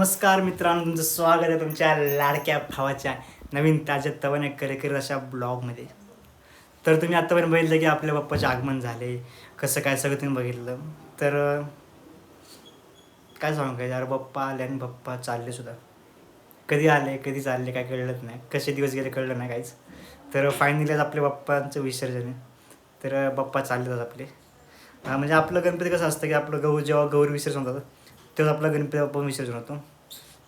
नमस्कार मित्रांनो तुमचं स्वागत आहे तुमच्या लाडक्या भावाच्या नवीन ताज्या तवाने करेकर अशा ब्लॉगमध्ये. तर तुम्ही आत्तापर्यंत बघितलं की आपल्या बाप्पाचे आगमन झाले कसं काय सगळं तुम्ही बघितलं. तर काय सांगू काय? यार बाप्पा आले आणि बाप्पा चालले सुद्धा. कधी आले कधी चालले काय कळलंच नाही. कसे दिवस गेले कळलं नाही काहीच. तर फायनली आज आपल्या बाप्पांचं विसर्जन आहे. तर बाप्पा चालले जातात आपले. म्हणजे आपलं गणपती कसं असतं की आपलं गौ जेव्हा गौरी विसर्जन होतात तेच आपला गणपती बाप्पा विसर्जन होतो.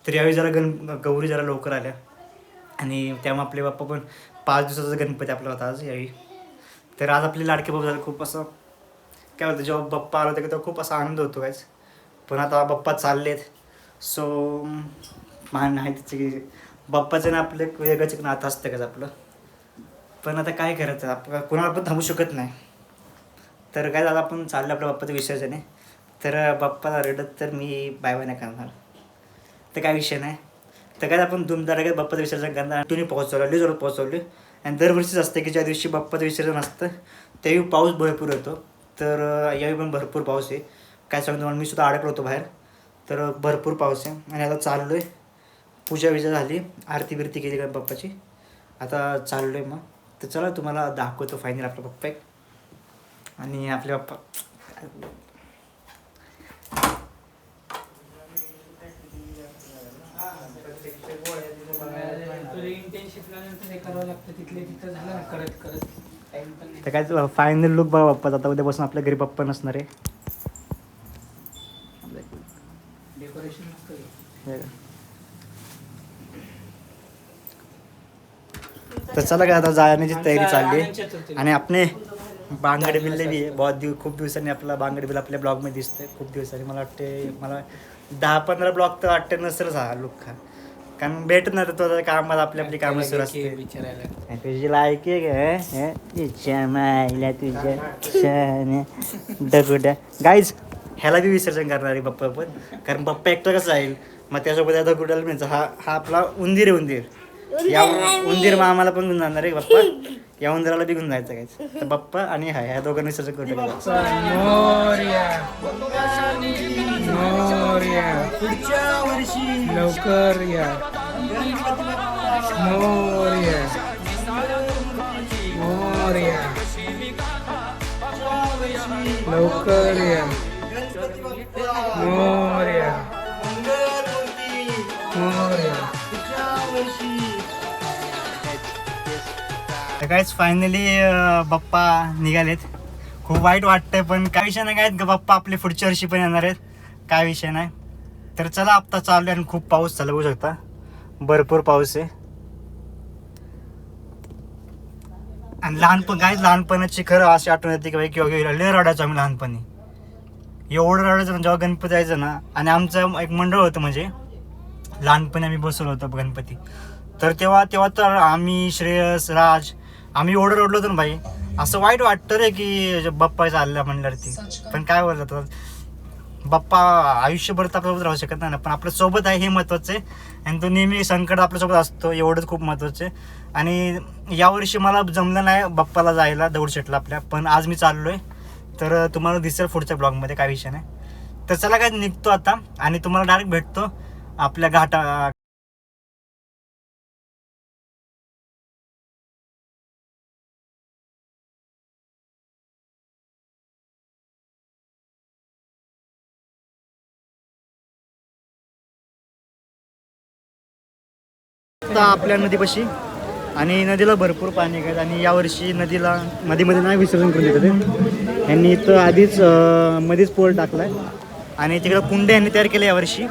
तर यावेळी जरा गण गौरी जरा लवकर आल्या. आणि त्यामुळे आपले बाप्पा पण पाच दिवसाचा गणपती आपला होता आज यावेळी. तर आज आपले लाडके बाप्पा झाले खूप असं काय होतं जेव्हा बाप्पा आला होता की तेव्हा खूप असा आनंद होतो कायच पण आता बाप्पा चाललेत. सो मान आहे त्याचे की बाप्पाचं ना आपलं वेगळंच एक नातं असतं का आपलं. पण आता काय करायचं? आपण कोणाला पण थांबू शकत नाही. तर काय झालं आपण चाललं आपल्या बाप्पाचं विसर्जन आहे. तर बाप्पा रडत तर मी बाय बाय नाही करणार. तर काय विषय नाही. तर काय आपण धुमधडाक्यात बाप्पाचं विसर्जन करणार? तुम्ही पोहोचवलं जोरात पोहोचवले आणि दरवर्षीच असतं की ज्या दिवशी बाप्पाचं विसर्जन असतं त्यावेळी पाऊस भरपूर येतो. तर यावेळी पण भरपूर पाऊस आहे. काय सांगतो तुम्हाला मी सुद्धा अडकलो होतो बाहेर. तर भरपूर पाऊस आहे. आणि आता चाललो आहे पूजा विजा झाली. आरती बिरती केली का बाप्पाची? आता चाललो आहे मग. तर चला तुम्हाला दाखवतो फायनल आपला बाप्पा एक. आणि आपले बाप्पा. इंटर्नशिपला नंतर हे करावं लागतं. तिथले तिथं झालं ना करत करत टाइम पण नाही. तर काय फायनल लुक बघा बाप्पा आता उद्यापासून आपल्या घरी बाप्पा नसणार आहे. डेकोरेशन मस्त आहे. हे. का? तर चला काय आता जाण्याची तयारी चालली चतुर्थी. आणि आपले बांगडे बिल्ले बी आहे बहुत दिवस खूप दिवसांनी आपला बांगडे बिल आपल्या ब्लॉगमध्ये दिसतंय. खूप दिवसांनी. मला वाटते मला दहा पंधरा ब्लॉग तर वाटते नसेलच हा लुक हा. कारण भेटत नाही तो आता कामात आपली आपली कामं सुरू असते विचारायला. तुझी लायकी आहे का हे? तिच्या माईला तुझ्या दगुड्या गाईज ह्याला बी विसर्जन करणार आहे बाप्पा पण. कारण बाप्पा एकटा कसं जाईल? मग त्यासोबत या दगुड्याला मिळतं. हा हा आपला उंदीर आहे उंदीर. या उंदीर मामाला पण घेऊन जाणार आहे बाप्पा. या उंदराला बी घेऊन जायचं काहीच तर बाप्पा आणि हा ह्या दोघांनी विसर्जन करू टाकायचं मोरया मोरया पुढच्या वर्षी. लवकर या. मोरया मोरया लवकर या. मोरया मोरया काहीच फायनली बाप्पा निघालेत. खूप वाईट वाटतंय पण काय विषय नाही काय बाप्पा आपले पुढच्या वर्षी पण येणार आहेत. काय विषय नाही. तर चला आत्ता चालू आहे आणि खूप पाऊस चालू होऊ शकता. भरपूर पाऊस आहे. आणि लहानपण काय लहानपणाची खरं अशी आठवण येते की बाई किंवा किंवा लय रडायचो आम्ही लहानपणी. एवढं रडायचं ना जेव्हा गणपती यायचं ना आणि आमचं एक मंडळ होतं म्हणजे लहानपणी आम्ही बसवलं होतं गणपती. तर तेव्हा तेव्हा तर आम्ही श्रेयस राज आम्ही एवढं रडलो होतो ना भाई. असं वाईट वाटतं रे की बाप्पा चालला म्हणल्यावरती पण काय बोलत बाप्पा आयुष्यभर तर आपल्यासोबत राहू शकत नाही ना. पण आपल्यासोबत आहे हे महत्वाचं आहे. आणि तो नेहमी संकट आपल्यासोबत असतो एवढंच खूप महत्वाचं आहे. आणि यावर्षी मला जमलं नाही बाप्पाला जायला दौडशेटला आपल्या. पण आज मी चाललोय. तर तुम्हाला दिसेल पुढच्या ब्लॉगमध्ये काय विषय नाही. तर चला काय निघतो आता. आणि तुम्हाला डायरेक्ट भेटतो आपल्या घाटा आता आपल्या नदीपाशी. आणि नदीला भरपूर पाणी घेत आणि यावर्षी नदीला नदीमध्ये नाही विसर्जन करून देतात यांनी इथं आधीच मध्येच पोल आहे आणि तिकडं कुंड यांनी तयार केले यावर्षी.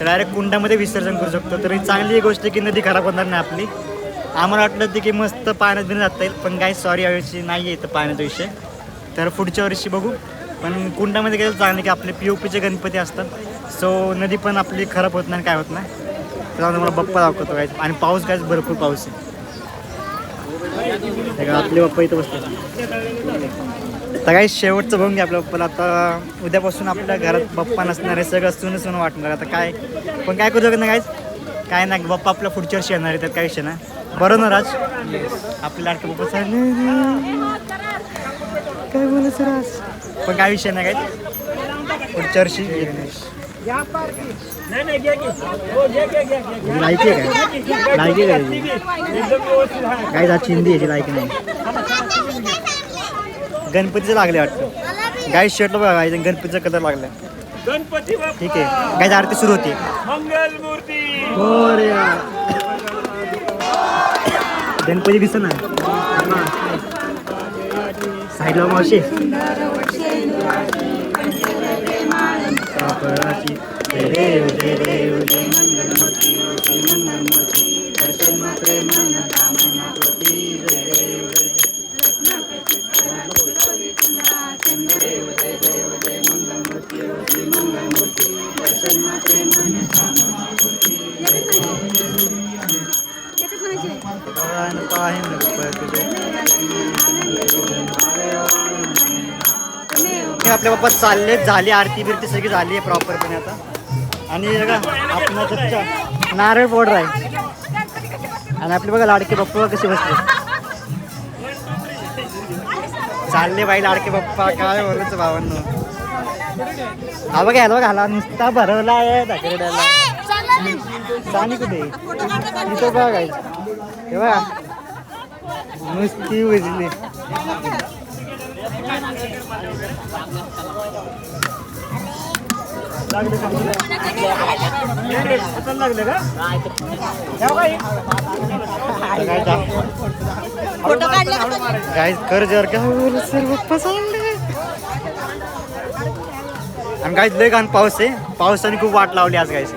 तर डायरेक्ट कुंडामध्ये विसर्जन करू शकतो. तर ही चांगली गोष्ट आहे की नदी खराब होणार नाही आपली. आम्हाला वाटलं होतं की मस्त पाण्यात बिन जाता येईल पण काय सॉरी यावर्षी नाही आहे इथं पाण्याचा विषय. तर पुढच्या वर्षी बघू. पण कुंडामध्ये गेलं चांगलं की आपले पी ओ पीचे गणपती असतात. सो नदी पण आपली खराब होत नाही काय होत नाही. तर मला बप्पा दाखवतो काय आणि पाऊस काय भरपूर पाऊस आहे. का आपले बप्पा इथं बसतात तर काही शेवटचं बघून घ्या आपल्या बप्पाला. आता उद्यापासून आपल्या घरात बप्पा नसणार आहे सगळं सुन सुन वाटणार. आता काय पण काय करू शकत नाही काय काय नाही बप्पा आपल्या पुढच्या वर्षी येणार आहे त्यात काय विषय नाही. बरं ना राज? आपले लाडके बप्पा सांग. काय बोलायचं राज? पण काय विषय नाही काय पुढच्या वर्षी हो लायकी आहे काय? लायकी आहे काय एकदम व्यवस्थित आहे काय जा चिंदी याची लायकी नाही। गणपतीचं लागले वाटतं. गाय शर्टला बघा गाय गणपतीचा कलर लागला. गणपती बाप्पा! ठीक आहे. गाय आरती सुरू होती. मंगल मूर्ती! गणपती दिसत ना साईडला मावशी. कापडाची जय देव जय देव जय मंगलमूर्ती जय मंगलमूर्ती प्रसन्न प्रेमानं कामना प्रती जय देव जय देव भगवान पाहि नृप हे आपल्या बाप्पा चालले झाली आरती बिरती सगळी झाली आहे प्रॉपरपणे आता. आणि बघा आपण नारळ बॉर्डर आहे. आणि आपले बघा लाडके बाप्पा कसे बसले. चालले बाई लाडके बाप्पा काय बोलायचं भावांनो. हा बघा याला बघा नुसता भरवला आहे धाकरड्याला सानी कुठे इथं बघा हे बघा. नुसती उजली. लागले का? हो, हाताला लागले सर्व पसंद आणि गाईज लय घाण पाऊस आहे. पावसाने खूप वाट लावली आज गाईज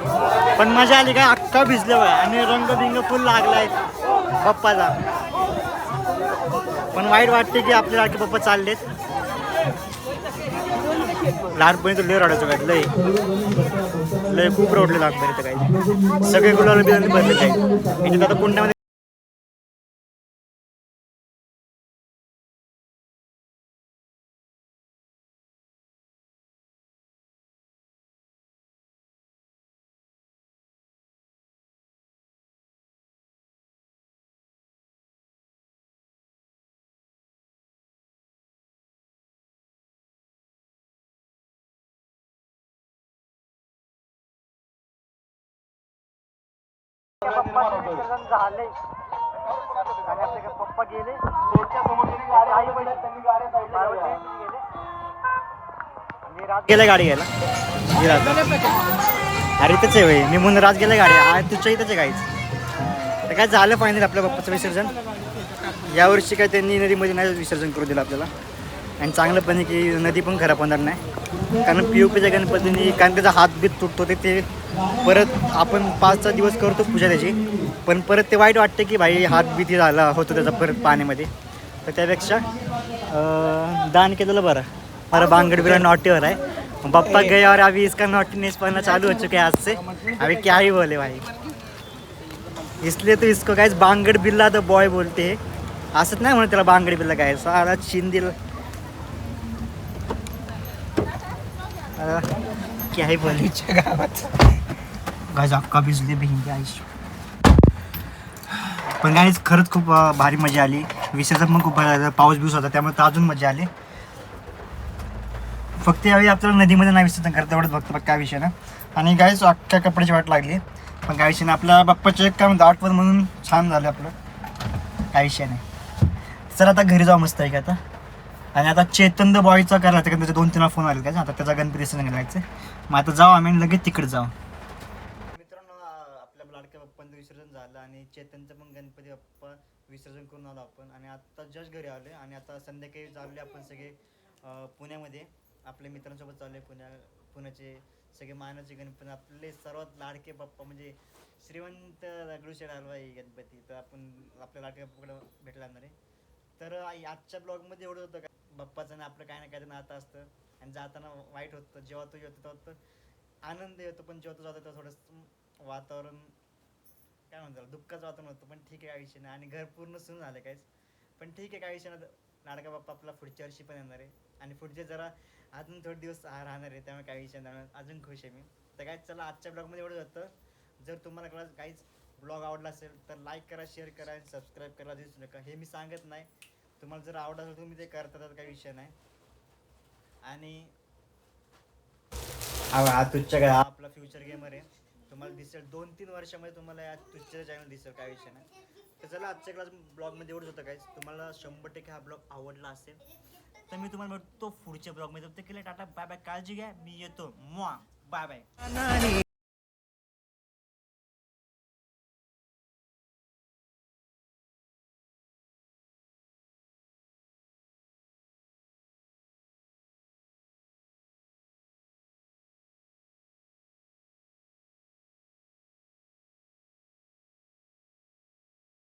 पण मजा आली काय अख्खा भिजले बाय आणि रंग बिंग फुल लागलाय. पप्पाचा पण वाईट वाटते की आपले लाडके पप्पा चाललेत. लहानपणी तर लय रडायचो काय लय. लय खूप रडले लहानपणी तर काही सगळे गुलाल बिलाल भरले काही याच्यात आता कुंड्यामध्ये झाले आणि आपले काय पप्पा गेले. आई. आणि गाडी घ्यायला. ही राज. अरे इथंच आहे भाई मी म्हणून राज गेला गाडी. आ तुझ्या इथंच आहे गाईच तर काय झालं फायनल आपल्या पप्पाचं विसर्जन? यावर्षी काय त्यांनी नदीमध्ये नाही विसर्जन करू दिलं आपल्याला. आणि चांगलं पण आहे की नदी पण खराब होणार नाही. कारण पी ओ पीच्या गणपतीने कारण त्याचा हात बीत तुटतो ते ते परत आपण पाच सहा दिवस करतो पूजा त्याची पण परत ते वाईट वाटते की भाई हात भीती झाला होतो त्याचा परत पाण्यामध्ये. तर त्यापेक्षा दान केलेलं बरं. बरं बांगड बिरा नॉटीवर आहे. पप्पा गए और अभी इसका नॉटीनेस पढ़ना चालू हो चुके हैं आज से. अभी क्या ही बोले भाई. इसलिए तो इसको काय बांगड बिल्ला द बॉय बोलते. हैं असंच नाही म्हणत त्याला बांगड बिल्ला काय सारा चिंदिल अं, क्या ही बोले गावात. गायज अक्का भिजले बहीण आईश पण गाईज खरंच खूप भारी मजा आली. विसर्जन पण खूप भारी पाऊस बिऊस होता त्यामुळे तर अजून मजा आली. फक्त यावेळी आपल्याला नदीमध्ये नाही विसर्जन करता एवढंच फक्त काय विषय ना. आणि गाईज अख्ख्या कपड्याची वाट लागली. पण काय विषय नाही आपल्या बाप्पाचे एक काम आठवण म्हणून छान झालं आपलं. काय विषय नाही. चला आता घरी जाऊ मस्त आहे का आता. आणि आता चेतन द बॉयचा करायचं कारण त्याचे दोन तीन फोन आले का आता त्याचा गणपती सण करायचं मग आता जाऊ आम्ही लगेच तिकडे जाऊ मित्रांनो आपल्या लाडक्या बाप्पांचं विसर्जन झालं आणि चेतनचं पण गणपती बाप्पा विसर्जन करून आलो आपण. आणि आता जस्ट घरी आलो आणि आता संध्याकाळी चालले आपण सगळे पुण्यामध्ये. आपल्या मित्रांसोबत चालले पुण्या पुण्याचे सगळे मानाचे गणपती. आपले सर्वात लाडके बाप्पा म्हणजे श्रीमंत दगडूशेठ हलवाई गणपती. तर आपण आपल्या लाडक्या बाप्पाकडे भेटला आहे. तर आई- आजच्या ब्लॉगमध्ये एवढं होतं का? बाप्पाचं ना आपलं काय ना काय तर नातं असतं. आणि जाताना वाईट होतं. जेव्हा तो येतो तेव्हा तर आनंद येतो पण जेव्हा तो जातो तेव्हा थोडंसं वातावरण काय म्हणतात दुःखाचं वातावरण होतं पण ठीक आहे काय विषय नाही. आणि घर पूर्ण सुरू झालं काहीच. पण ठीक आहे काय विषय नाही. लाडका बाप्पा आपला पुढच्या वर्षी पण येणार आहे. आणि पुढचे जरा अजून थोडे दिवस राहणार आहे त्यामुळे काही विषय नाही. अजून खुश आहे मी. तर काय चला आजच्या ब्लॉगमध्ये एवढं होतं. जर तुम्हाला कळा काहीच ब्लॉग आवडला असेल तर लाईक करा शेअर करा आणि सबस्क्राईब करा दिसू नका. हे मी सांगत नाही. तुम्हाला जर आवडत असेल तुम्ही ते करता तर काही विषय नाही. आणि हा तुझच्या काय आपला फ्युचर गेमर आहे. तुम्हाला दिसेल. दोन तीन वर्षामध्ये तुम्हाला या तुझ्या चॅनल दिसेल काय विषय नाही. तर चला आजच्या क्लास ब्लॉगमध्ये एवढंच होतं काय तुम्हाला शंभर टक्के हा ब्लॉग आवडला असेल तर मी तुम्हाला भेटतो पुढच्या ब्लॉगमध्ये तर केलं टाटा. बाय बाय काळजी घ्या. मी येतो. मॉ बाय बाय